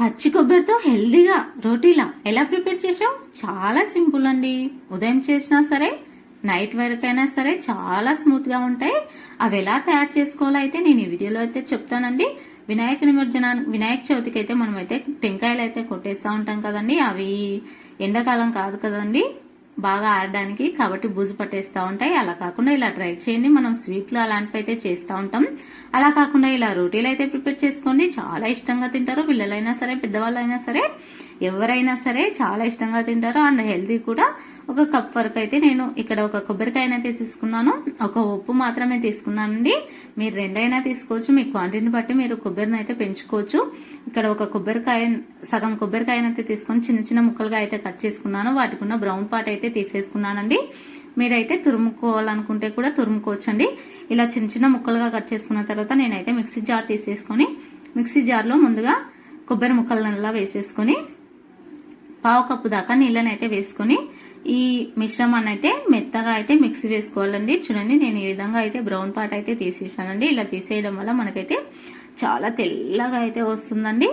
పచ్చి కొబ్బరితో హెల్దీగా రోటీలా ఎలా ప్రిపేర్ చేసావు చాలా సింపుల్ అండి. ఉదయం చేసినా సరే నైట్ వరకైనా సరే చాలా స్మూత్గా ఉంటాయి. అవి ఎలా తయారు చేసుకోవాలో అయితే నేను ఈ వీడియోలో అయితే చెప్తానండి. వినాయక నిమజ్జన వినాయక చవితికి అయితే మనం అయితే టెంకాయలు అయితే కొట్టేస్తూ ఉంటాం కదండి. అవి ఎండాకాలం కాదు కదండి. బాగా ఆడడానికి కాబట్టి బూజు పట్టేస్తూ ఉంటాయి. అలా కాకుండా ఇలా ట్రై చేయండి. మనం స్వీట్లు అలాంటివి అయితే చేస్తూ ఉంటాం. అలా కాకుండా ఇలా రోటీలు అయితే ప్రిపేర్ చేసుకోండి. చాలా ఇష్టంగా తింటారు. పిల్లలైనా సరే పెద్దవాళ్ళైనా సరే. ఎవరైనా సరే చాలా ఇష్టంగా తింటారు. అండ్ హెల్తీ కూడా. ఒక కప్ వరకు అయితే నేను ఇక్కడ ఒక కొబ్బరికాయనైతే తీసుకున్నాను ఒక ఉప్పు మాత్రమే తీసుకున్నానండి. మీరు రెండైనా తీసుకోవచ్చు. మీ క్వాంటిటీని బట్టి మీరు కొబ్బరిని అయితే పెంచుకోవచ్చు. ఇక్కడ ఒక కొబ్బరికాయ సగం కొబ్బరికాయనైతే తీసుకొని చిన్న చిన్న ముక్కలుగా అయితే కట్ చేసుకున్నాను. వాటికి ఉన్న బ్రౌన్ పార్ట్ అయితే తీసేసుకున్నానండి. మీరైతే తురుముకోవాలనుకుంటే కూడా తురుముకోవచ్చండి. ఇలా చిన్న చిన్న ముక్కలుగా కట్ చేసుకున్న తర్వాత నేనైతే మిక్సీ జార్ తీసేసుకొని మిక్సీ జార్లో ముందుగా కొబ్బరి ముక్కలనల్లా వేసేసుకొని పావు కప్పు దాకా నీళ్ళని అయితే వేసుకొని ఈ మిశ్రమాన్ని అయితే మెత్తగా అయితే మిక్సీ వేసుకోవాలండి. చూడండి నేను ఈ విధంగా అయితే బ్రౌన్ పార్ట్ అయితే తీసేసానండి. ఇలా తీసేయడం వల్ల మనకైతే చాలా తెల్లగా అయితే వస్తుందండి.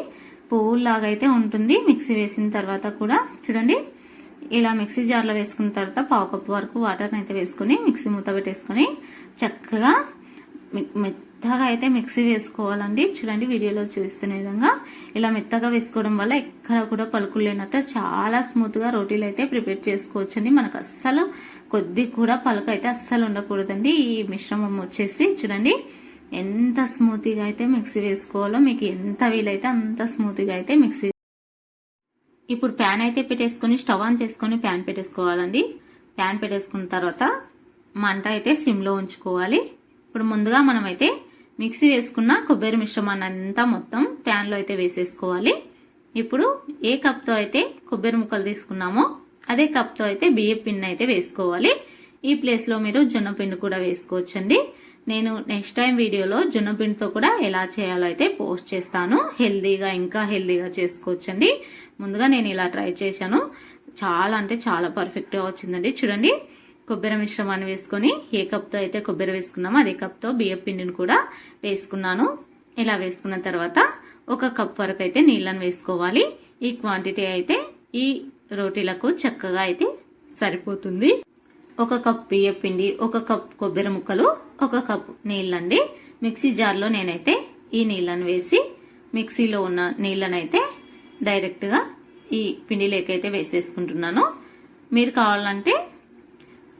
పువ్వులాగా అయితే ఉంటుంది మిక్సీ వేసిన తర్వాత కూడా. చూడండి ఇలా మిక్సీ జార్లో వేసుకున్న తర్వాత పావు కప్పు వరకు వాటర్ని అయితే వేసుకొని మిక్సీ మూత పెట్టేసుకొని చక్కగా మె- మెత్తగా అయితే మిక్సీ వేసుకోవాలండి. చూడండి వీడియోలో చూస్తున్న విధంగా ఇలా మెత్తగా వేసుకోవడం వల్ల ఎక్కడ కూడా పలుకులు లేనట్టు చాలా స్మూత్గా రోటీలు అయితే ప్రిపేర్ చేసుకోవచ్చండి. మనకు అస్సలు కొద్ది కూడా పలుకు అయితే అస్సలు ఉండకూడదండి. ఈ మిశ్రమం వచ్చేసి చూడండి ఎంత స్మూత్గా అయితే మిక్సీ వేసుకోవాలో మీకు ఎంత వీలైతే అంత స్మూత్గా అయితే మిక్సీ ఇప్పుడు ప్యాన్ అయితే పెట్టేసుకొని స్టవ్ ఆన్ చేసుకొని ప్యాన్ పెట్టేసుకోవాలండి. ప్యాన్ పెట్టేసుకున్న తర్వాత మంట అయితే సిమ్లో ఉంచుకోవాలి. ఇప్పుడు ముందుగా మనమైతే మిక్సీ వేసుకున్న కొబ్బరి మిశ్రమాన్ని అంతా మొత్తం ప్యాన్లో అయితే వేసేసుకోవాలి. ఇప్పుడు ఏ కప్తో అయితే కొబ్బరి ముక్కలు తీసుకున్నామో అదే కప్తో అయితే బియ్యం పిండి అయితే వేసుకోవాలి. ఈ ప్లేస్లో మీరు జొన్న పిండి కూడా వేసుకోవచ్చండి. నేను నెక్స్ట్ టైం వీడియోలో జొన్న పిండితో కూడా ఎలా చేయాలో అయితే పోస్ట్ చేస్తాను. హెల్దీగా ఇంకా హెల్దీగా చేసుకోవచ్చండి. ముందుగా నేను ఇలా ట్రై చేశాను. చాలా అంటే చాలా పర్ఫెక్ట్గా వచ్చిందండి. చూడండి. కొబ్బరి మిశ్రమాన్ని వేసుకొని ఏ కప్తో అయితే కొబ్బరి వేసుకున్నామో అదే కప్తో బియ్యం పిండిని కూడా వేసుకున్నాను. ఇలా వేసుకున్న తర్వాత ఒక కప్ వరకు అయితే నీళ్ళని వేసుకోవాలి. ఈ క్వాంటిటీ అయితే ఈ రోటీలకు చక్కగా అయితే సరిపోతుంది. ఒక కప్ బియ్యం పిండి ఒక కప్ కొబ్బరి ముక్కలు ఒక కప్ నీళ్ళండి. మిక్సీ జార్లో నేనైతే ఈ నీళ్ళను వేసి మిక్సీలో ఉన్న నీళ్ళనైతే డైరెక్ట్గా ఈ పిండిలోకైతే వేసేసుకుంటున్నాను. మీరు కావాలంటే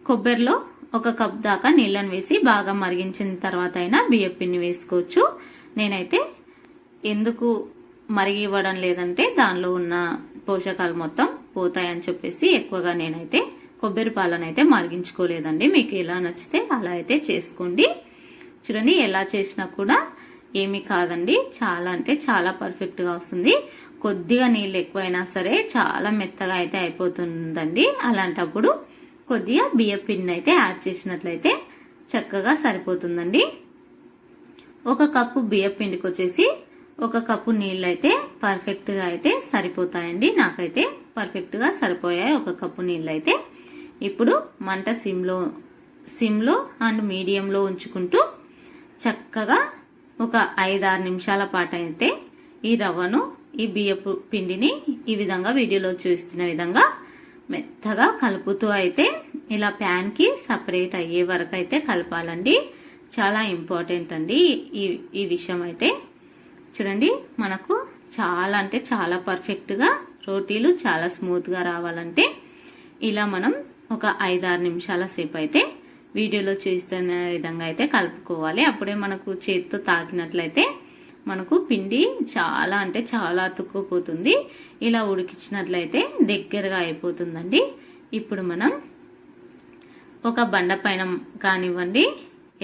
కొబ్బరిలో ఒక కప్ దాకా నీళ్ళని వేసి బాగా మరిగించిన తర్వాత అయినా బియ్యం పిండి వేసుకోవచ్చు. నేనైతే ఎందుకు మరిగి ఇవ్వడం లేదంటే దానిలో ఉన్న పోషకాలు మొత్తం పోతాయని చెప్పేసి ఎక్కువగా నేనైతే కొబ్బరి పాలను అయితే మరిగించుకోలేదండి. మీకు ఎలా నచ్చితే అలా అయితే చేసుకోండి. చూడండి ఎలా చేసినా కూడా ఏమీ కాదండి. చాలా అంటే చాలా పర్ఫెక్ట్గా వస్తుంది. కొద్దిగా నీళ్ళు ఎక్కువైనా సరే చాలా మెత్తగా అయితే అయిపోతుందండి. అలాంటప్పుడు కొద్దిగా బియ్యం పిండిని అయితే యాడ్ చేసినట్లయితే చక్కగా సరిపోతుందండి. ఒక కప్పు బియ్యం పిండికి వచ్చేసి ఒక కప్పు నీళ్ళు అయితే పర్ఫెక్ట్గా అయితే సరిపోతాయండి. నాకైతే పర్ఫెక్ట్గా సరిపోయాయి ఒక కప్పు నీళ్ళు అయితే ఇప్పుడు మంట సిమ్లో సిమ్లో అండ్ మీడియంలో ఉంచుకుంటూ చక్కగా ఒక ఐదారు నిమిషాల పాటు అయితే ఈ రవ్వను ఈ బియ్యపు పిండిని ఈ విధంగా వీడియోలో చూస్తున్న విధంగా మెత్తగా కలుపుతూ అయితే ఇలా ప్యాన్కి సపరేట్ అయ్యే వరకు అయితే కలపాలండి. చాలా ఇంపార్టెంట్ అండి ఈ ఈ విషయం అయితే. చూడండి మనకు చాలా అంటే చాలా పర్ఫెక్ట్గా రోటీలు చాలా స్మూత్గా రావాలంటే ఇలా మనం ఒక ఐదారు నిమిషాల సేపు అయితే వీడియోలో చూస్తున్న విధంగా అయితే కలుపుకోవాలి. అప్పుడే మనకు చేతితో తాకినట్లయితే మనకు పిండి చాలా అంటే చాలా అతుక్కుపోతుంది. ఇలా ఉడికించినట్లయితే దగ్గరగా అయిపోతుందండి. ఇప్పుడు మనం ఒక బండ పైన కానివ్వండి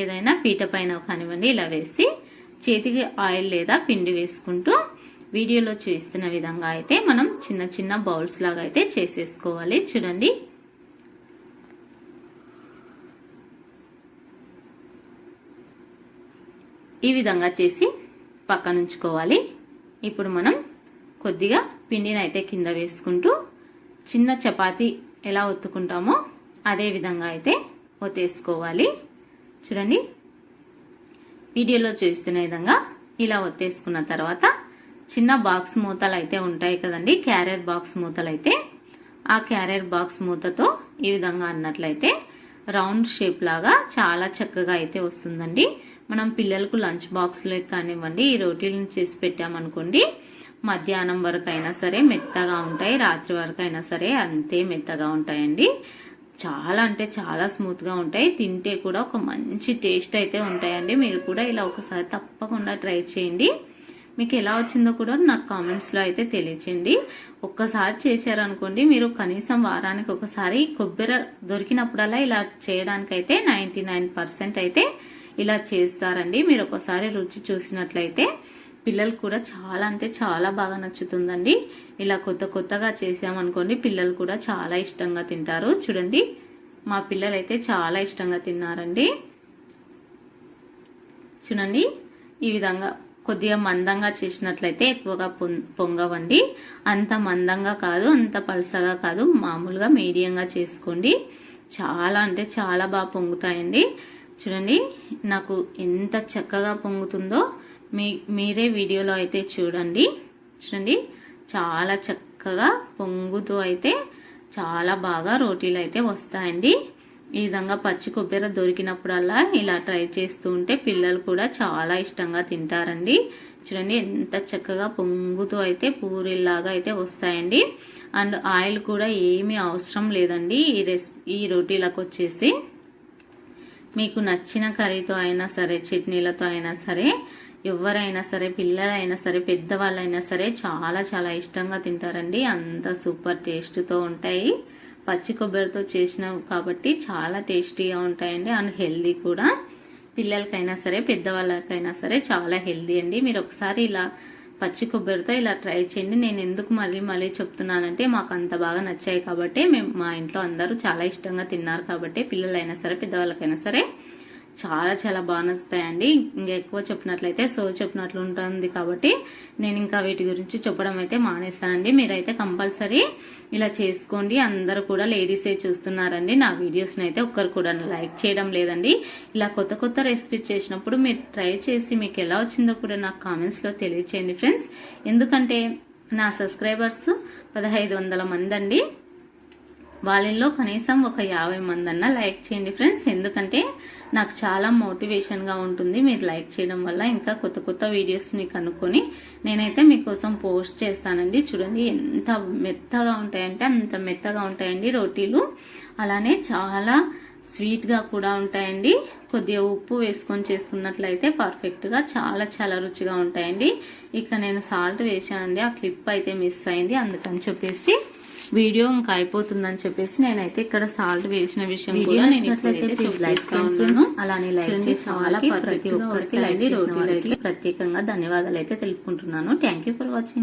ఏదైనా పీట పైన కానివ్వండి ఇలా వేసి చేతికి ఆయిల్ లేదా పిండి వేసుకుంటూ వీడియోలో చూస్తున్న విధంగా అయితే మనం చిన్న చిన్న బౌల్స్ లాగా అయితే చేసేసుకోవాలి. చూడండి. ఈ విధంగా చేసి పక్కన ఉంచుకోవాలి ఇప్పుడు మనం కొద్దిగా పిండిని అయితే కింద వేసుకుంటూ చిన్న చపాతీ ఎలా ఒత్తుకుంటామో అదే విధంగా అయితే ఒత్తేసుకోవాలి. చూడండి. వీడియోలో చూస్తున్న విధంగా ఇలా ఒత్తేసుకున్న తర్వాత చిన్న బాక్స్ మూతలు అయితే ఉంటాయి కదండి. క్యారియర్ బాక్స్ మూతలు అయితే ఆ క్యారియర్ బాక్స్ మూతతో ఈ విధంగా అన్నట్లయితే రౌండ్ షేప్ లాగా చాలా చక్కగా అయితే వస్తుందండి. మనం పిల్లలకు లంచ్ బాక్స్లో కానివ్వండి ఈ రోటీలను చేసి పెట్టామనుకోండి మధ్యాహ్నం వరకు అయినా సరే మెత్తగా ఉంటాయి రాత్రి వరకు అయినా సరే అంతే మెత్తగా ఉంటాయండి. చాలా అంటే చాలా స్మూత్గా ఉంటాయి. తింటే కూడా ఒక మంచి టేస్ట్ అయితే ఉంటాయండి. మీరు కూడా ఇలా ఒకసారి తప్పకుండా ట్రై చేయండి. మీకు ఎలా వచ్చిందో కూడా నాకు కామెంట్స్లో అయితే తెలియచేయండి. ఒక్కసారి చేశారనుకోండి మీరు కనీసం వారానికి ఒకసారి కొబ్బరి దొరికినప్పుడల్లా ఇలా చేయడానికైతే నైంటీ నైన్ పర్సెంట్ అయితే ఇలా చేస్తారండి. మీరు ఒకసారి రుచి చూసినట్లయితే పిల్లలు కూడా చాలా అంటే చాలా బాగా నచ్చుతుందండి. ఇలా కొత్త కొత్తగా చేసామనుకోండి పిల్లలు కూడా చాలా ఇష్టంగా తింటారు. చూడండి మా పిల్లలు అయితే చాలా ఇష్టంగా తిన్నారండి. చూడండి ఈ విధంగా కొద్దిగా మందంగా చేసినట్లయితే ఎక్కువగా పొంగవండి. అంత మందంగా కాదు అంత పలసగా కాదు. మామూలుగా మీడియంగా చేసుకోండి. చాలా అంటే చాలా బాగా పొంగుతాయండి. చూడండి నాకు ఎంత చక్కగా పొంగుతుందో మీ మీరే వీడియోలో అయితే చూడండి. చూడండి చాలా చక్కగా పొంగుతూ అయితే చాలా బాగా రోటీలు అయితే వస్తాయండి. ఈ విధంగా పచ్చి కొబ్బరి దొరికినప్పుడల్లా ఇలా ట్రై చేస్తూ ఉంటే పిల్లలు కూడా చాలా ఇష్టంగా తింటారండి. చూడండి ఎంత చక్కగా పొంగుతూ అయితే పూరిలాగా అయితే వస్తాయండి. అండ్ ఆయిల్ కూడా ఏమీ అవసరం లేదండి. ఈ రెస్ ఈ రోటీలకు వచ్చేసి మీకు నచ్చిన కర్రీతో అయినా సరే చట్నీలతో అయినా సరే ఎవరైనా సరే పిల్లలైనా సరే పెద్దవాళ్ళైనా సరే చాలా చాలా ఇష్టంగా తింటారండి. అంత సూపర్ టేస్ట్తో ఉంటాయి. పచ్చి కొబ్బరితో చేసినాం కాబట్టి చాలా టేస్టీగా ఉంటాయండి అండ్ హెల్దీ కూడా. పిల్లలకైనా సరే పెద్దవాళ్ళకైనా సరే చాలా హెల్దీ అండి. మీరు ఒకసారి ఇలా పచ్చి కొబ్బరితో ఇలా ట్రై చేయండి. నేను ఎందుకు మళ్ళీ మళ్ళీ చెప్తున్నానంటే మాకు అంత బాగా నచ్చాయి కాబట్టి మేము మా ఇంట్లో అందరూ చాలా ఇష్టంగా తిన్నారు కాబట్టి పిల్లలైనా సరే పెద్దవాళ్ళకైనా సరే చాలా చాలా బాగా నచ్చుతాయండి. ఇంకా ఎక్కువ చెప్పినట్లయితే సో చెప్పినట్లు ఉంటుంది కాబట్టి నేను ఇంకా వీటి గురించి చెప్పడం అయితే మానేస్తానండి. మీరైతే కంపల్సరీ ఇలా చేసుకోండి. అందరూ కూడా లేడీసే చూస్తున్నారండి. నా వీడియోస్ని అయితే ఒక్కరు కూడా లైక్ చేయడం లేదండి. ఇలా కొత్త కొత్త రెసిపీస్ చేసినప్పుడు మీరు ట్రై చేసి మీకు ఎలా వచ్చిందో కూడా నాకు కామెంట్స్లో తెలియచేయండి ఫ్రెండ్స్. ఎందుకంటే నా సబ్స్క్రైబర్స్ పదహైదు వందల మంది అండి. వాళ్ళల్లో కనీసం ఒక యాభై మంది అన్న లైక్ చేయండి ఫ్రెండ్స్. ఎందుకంటే నాకు చాలా మోటివేషన్గా ఉంటుంది మీరు లైక్ చేయడం వల్ల ఇంకా కొత్త కొత్త వీడియోస్ని కనుక్కొని నేనైతే మీకోసం పోస్ట్ చేస్తానండి. చూడండి ఎంత మెత్తగా ఉంటాయంటే అంత మెత్తగా ఉంటాయండి రోటీలు. అలానే చాలా స్వీట్గా కూడా ఉంటాయండి. కొద్దిగా ఉప్పు వేసుకొని చేసుకున్నట్లయితే పర్ఫెక్ట్గా చాలా చాలా రుచిగా ఉంటాయండి. ఇక నేను సాల్ట్ వేసానండి ఆ క్లిప్ అయితే మిస్ అయింది. అందుకని చెప్పేసి వీడియో ఇంకా అయిపోతుందని చెప్పేసి నేనైతే ఇక్కడ సాల్ట్ వేసిన విషయం కూడా నేను. అలానే చేసిన చాలా ప్రతి ఒక్కరికి లైక్ ప్రత్యేకంగా ధన్యవాదాలు అయితే తెలుపుకుంటున్నాను. Thank you for watching